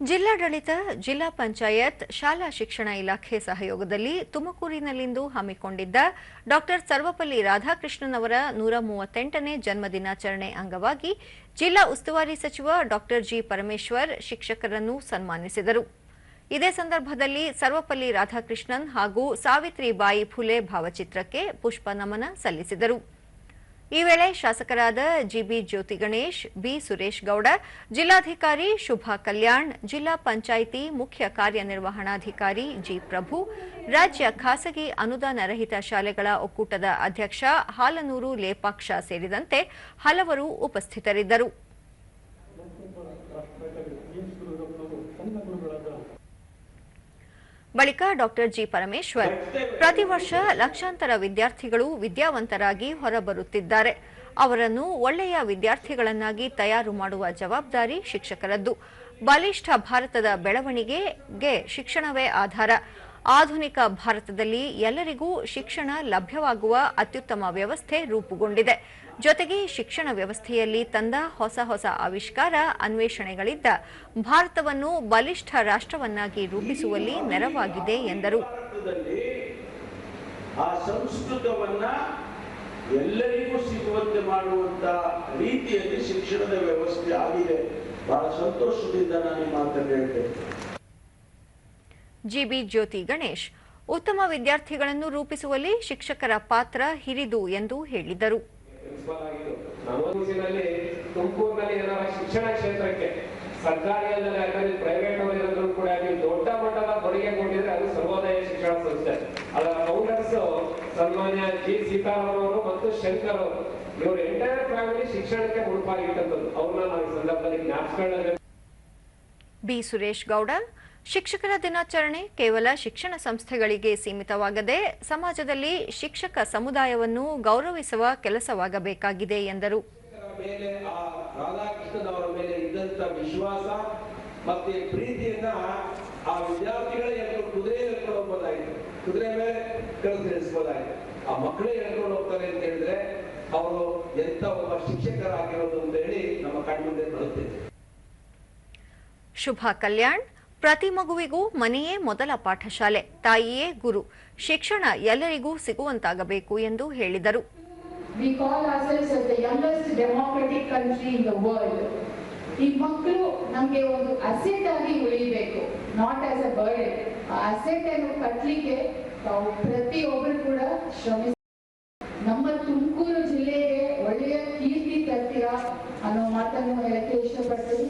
ಜಿಲ್ಲಾಡಳಿತ, ಜಿಲ್ಲಾ ಪಂಚಾಯತ್, ಶಾಲಾ ಶಿಕ್ಷಣ ಇಲಾಖೆ ಸಹಯೋಗದಲ್ಲಿ ತುಮಕೂರಿನಲ್ಲಿಂದು ಹಮ್ಮಿಕೊಂಡಿದ್ದ ಡಾಕ್ಟರ್ ಸರ್ವಪಲ್ಲಿ ರಾಧಾಕೃಷ್ಣನ್ ಅವರ ನೂರ ಮೂವತ್ತೆಂಟನೇ ಜನ್ಮದಿನಾಚರಣೆ ಅಂಗವಾಗಿ ಜಿಲ್ಲಾ ಉಸ್ತುವಾರಿ ಸಚಿವ ಡಾಕ್ಟರ್ ಜಿ. ಪರಮೇಶ್ವರ್ ಶಿಕ್ಷಕರನ್ನು ಸನ್ಮಾನಿಸಿದರು. ಇದೇ ಸಂದರ್ಭದಲ್ಲಿ ಸರ್ವಪಲ್ಲಿ ರಾಧಾಕೃಷ್ಣನ್ ಹಾಗೂ ಸಾವಿತ್ರಿಬಾಯಿ ಫುಲೆ ಭಾವಚಿತ್ರಕ್ಕೆ ಪುಷ್ಪ ನಮನ ಸಲ್ಲಿಸಿದರು. ಈ ವೇಳೆ ಶಾಸಕರಾದ ಜಿಬಿ ಜ್ಯೋತಿ ಗಣೇಶ್, ಬಿ ಸುರೇಶ್ ಗೌಡ, ಜಿಲ್ಲಾಧಿಕಾರಿ ಶುಭಾ ಕಲ್ಯಾಣ್, ಜಿಲ್ಲಾ ಪಂಚಾಯಿತಿ ಮುಖ್ಯ ಕಾರ್ಯನಿರ್ವಹಣಾಧಿಕಾರಿ ಜಿ ಪ್ರಭು, ರಾಜ್ಯ ಖಾಸಗಿ ಅನುದಾನ ರಹಿತ ಶಾಲೆಗಳ ಒಕ್ಕೂಟದ ಅಧ್ಯಕ್ಷ ಹಾಲನೂರು ಲೇಪಾಕ್ಷ ಸೇರಿದಂತೆ ಹಲವರು ಉಪಸ್ಥಿತರಿದ್ದರು. ಬಳಿಕ ಡಾಕ್ಟರ್ ಜಿ ಪರಮೇಶ್ವರ್ ಪ್ರತಿ ವರ್ಷ ಲಕ್ಷಾಂತರ ವಿದ್ಯಾರ್ಥಿಗಳು ವಿದ್ಯಾವಂತರಾಗಿ ಹೊರಬರುತ್ತಿದ್ದಾರೆ. ಅವರನ್ನು ಒಳ್ಳೆಯ ವಿದ್ಯಾರ್ಥಿಗಳನ್ನಾಗಿ ತಯಾರು ಮಾಡುವ ಜವಾಬ್ದಾರಿ ಶಿಕ್ಷಕರದ್ದು. ಬಲಿಷ್ಠ ಭಾರತದ ಬೆಳವಣಿಗೆಗೆ ಶಿಕ್ಷಣವೇ ಆಧಾರ. ಆಧುನಿಕ ಭಾರತದಲ್ಲಿ ಎಲ್ಲರಿಗೂ ಶಿಕ್ಷಣ ಲಭ್ಯವಾಗುವ ಅತ್ಯುತ್ತಮ ವ್ಯವಸ್ಥೆ ರೂಪುಗೊಂಡಿದೆ. ಜೊತೆಗೆ ಶಿಕ್ಷಣ ವ್ಯವಸ್ಥೆಯಲ್ಲಿ ತಂದ ಹೊಸ ಹೊಸ ಆವಿಷ್ಕಾರ ಅನ್ವೇಷಣೆಗಳಿಂದ ಭಾರತವನ್ನು ಬಲಿಷ್ಠ ರಾಷ್ಟ್ರವನ್ನಾಗಿ ರೂಪಿಸುವಲ್ಲಿ ನೆರವಾಗಿದೆ ಎಂದರು. ಆ ಸಂಸ್ಕೃತವನ್ನ ಎಲ್ಲರಿಗೂ ಸಿಗುವಂತೆ ಮಾಡುವಂತ ರೀತಿಯಲ್ಲಿ ಶಿಕ್ಷಣದ ವ್ಯವಸ್ಥೆ ಆಗಿದೆ. ಬಹಳ ಸಂತೋಷದಿಂದ ನಾನು ಈ ಮಾತನ್ನು ಹೇಳ್ತೇನೆ. ಜಿಬಿ ಜ್ಯೋತಿ ಗಣೇಶ್. ಉತ್ತಮ ವಿದ್ಯಾರ್ಥಿಗಳನ್ನು ರೂಪಿಸುವಲ್ಲಿ ಶಿಕ್ಷಕರ ಪಾತ್ರ ಹಿರಿದು ಎಂದು ಹೇಳಿದರು. ಶಿಕ್ಷಣ ಕ್ಷೇತ್ರಕ್ಕೆ ಸರ್ಕಾರಿ ಪ್ರೈವೇಟ್ ಕೂಡ ದೊಡ್ಡ ಮಟ್ಟದ ಕೊಡುಗೆ ಕೊಟ್ಟಿದ್ರೆ ಅದು ಸರ್ವೋದಯ ಶಿಕ್ಷಣ ಸಂಸ್ಥೆ. ಅದರ ಫೌಂಡರ್ಸ್ ಸನ್ಮಾನ್ಯ ಜಿ ಸೀತಾರಾಮ್ ಅವರು ಮತ್ತು ಶಂಕರ್ ಅವರು. ಇವರು ಎಂಟೈರ್ ಫ್ಯಾಮಿಲಿ ಶಿಕ್ಷಣಕ್ಕೆ ಮುಡುಪಾಗಿಟ್ಟಂಥದ್ದು. ಅವ್ರನ್ನ ನಾವು ಈ ಸಂದರ್ಭದಲ್ಲಿ ಜ್ಞಾಪಿಸ್ಕೊಳ್ಳಬೇಕು. ಬಿ ಸುರೇಶ್ ಗೌಡ ಶಿಕ್ಷಕರ ದಿನಾಚರಣೆ ಕೇವಲ ಶಿಕ್ಷಣ ಸಂಸ್ಥೆಗಳಿಗೆ ಸೀಮಿತವಾಗದೆ ಸಮಾಜದಲ್ಲಿ ಶಿಕ್ಷಕ ಸಮುದಾಯವನ್ನು ಗೌರವಿಸುವ ಕೆಲಸವಾಗಬೇಕಾಗಿದೆ ಎಂದರು. ಆ ಮಕ್ಕಳೇ ಎತ್ಕೊಂಡು ಹೋಗ್ತಾರೆ ಅಂತ ಹೇಳಿದ್ರೆ ಅವರು ಎಂತ ಒಬ್ಬ ಶಿಕ್ಷಕರಾಗಿರೋದು ಅಂತ ಹೇಳಿ ನಮ್ಮ ಕಣ್ಮುಂದೆ ಬರುತ್ತೆ. ಶುಭ ಕಲ್ಯಾಣ್ ಪ್ರತಿ ಮಗುವಿಗೂ ಮನೆಯೇ ಮೊದಲ ಪಾಠಶಾಲೆ, ತಾಯಿಯೇ ಗುರು. ಶಿಕ್ಷಣ ಎಲ್ಲರಿಗೂ ಸಿಗುವಂತಾಗಬೇಕು ಎಂದು ಹೇಳಿದರು. ಈ ಮಕ್ಕಳು ನಮಗೆ ಒಂದು ಅಸೆಟ್ ಆಗಿ ಉಳಿಬೇಕು not as a burden asset ಅನ್ನು ಕಟ್ಟಲಿಕ್ಕೆ ತಾವು ಪ್ರತಿಯೊಬ್ಬರು ಕೂಡ ಶ್ರಮಿಸ, ನಮ್ಮ ತುಮಕೂರು ಜಿಲ್ಲೆಗೆ ಒಳ್ಳೆಯ ಕೀರ್ತಿ ತರ್ತೀರಾ ಅನ್ನೋ ಮಾತನ್ನು ಹೇಳಕ್ಕೆ ಇಷ್ಟಪಡ್ತೀನಿ.